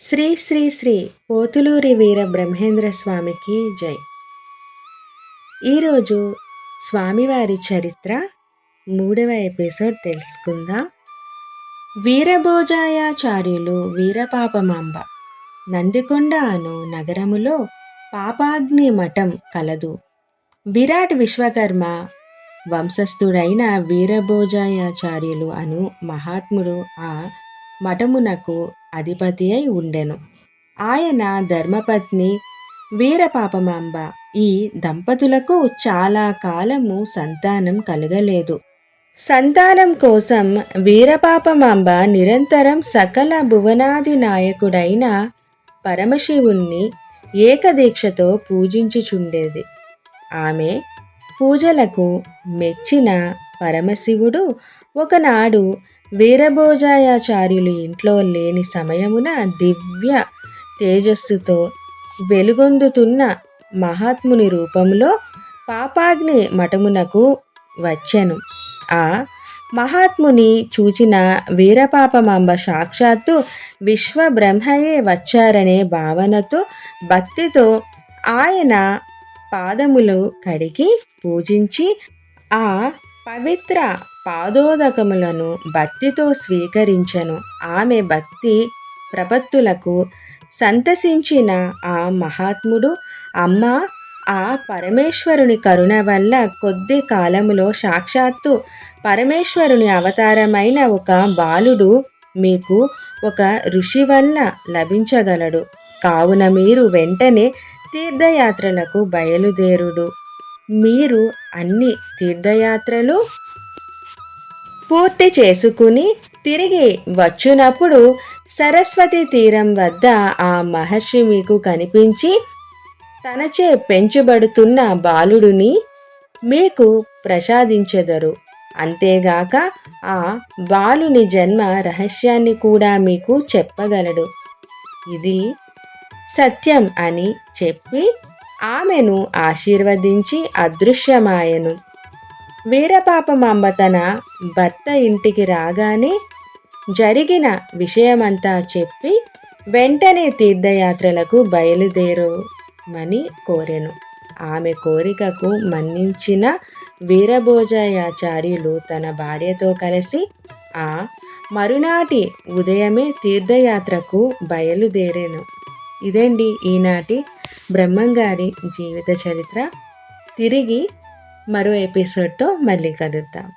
శ్రీ శ్రీ శ్రీ పోతులూరి వీర బ్రహ్మేంద్ర స్వామికి జై. ఈరోజు స్వామివారి చరిత్ర మూడవ ఎపిసోడ్ తెలుసుకుందాం. వీరభోజాయాచార్యులు వీరపాపమాంబ నందికొండ అను నగరములో పాపాగ్ని మఠం కలదు. విరాట్ విశ్వకర్మ వంశస్థుడైన వీరభోజాయాచార్యులు అను మహాత్ముడు ఆ మఠమునకు అధిపతి అయి ఉండెను. ఆయన ధర్మపత్ని వీరపాపమాంబ. ఈ దంపతులకు చాలా కాలము సంతానం కలగలేదు. సంతానం కోసం వీరపాపమాంబ నిరంతరం సకల భువనాది నాయకుడైన పరమశివుణ్ణి ఏకదీక్షతో పూజించుచుండేది. ఆమె పూజలకు మెచ్చిన పరమశివుడు ఒకనాడు వీరభోజాయాచార్యులు ఇంట్లో లేని సమయమున దివ్య తేజస్సుతో వెలుగొందుతున్న మహాత్ముని రూపంలో పాపాగ్ని మఠమునకు వచ్చెను. ఆ మహాత్ముని చూచిన వీరపాపమాంబ సాక్షాత్తు విశ్వబ్రహ్మయే వచ్చారనే భావనతో భక్తితో ఆయన పాదములు కడిగి పూజించి ఆ పవిత్ర పాదోదకములను భక్తితో స్వీకరించను. ఆమె భక్తి ప్రపత్తులకు సంతసించిన ఆ మహాత్ముడు అమ్మ ఆ పరమేశ్వరుని కరుణ వల్ల కొద్ది కాలములో సాక్షాత్తు పరమేశ్వరుని అవతారమైన ఒక బాలుడు మీకు ఒక ఋషి వల్ల లభించగలడు. కావున మీరు వెంటనే తీర్థయాత్రలకు బయలుదేరుడు. మీరు అన్ని తీర్థయాత్రలు పూర్తి చేసుకుని తిరిగి వచ్చినప్పుడు సరస్వతి తీరం వద్ద ఆ మహర్షి మీకు కనిపించి తనచే పెంచబడుతున్న బాలుడిని మీకు ప్రసాదించెదరు. అంతేగాక ఆ బాలుని జన్మ రహస్యాన్ని కూడా మీకు చెప్పగలడు. ఇది సత్యం అని చెప్పి ఆమెను ఆశీర్వదించి అదృశ్యమాయను. వీరపాపమాంబ తన భర్త ఇంటికి రాగానే జరిగిన విషయమంతా చెప్పి వెంటనే తీర్థయాత్రలకు బయలుదేరమని కోరెను. ఆమె కోరికకు మన్నించిన వీరభోజయాచార్యులు తన భార్యతో కలిసి ఆ మరునాటి ఉదయమే తీర్థయాత్రకు బయలుదేరాను. ఇదండి ఈనాటి బ్రహ్మంగారి జీవిత చరిత్ర. తిరిగి మరో ఎపిసోడ్తో మళ్ళీ కలుద్దాం.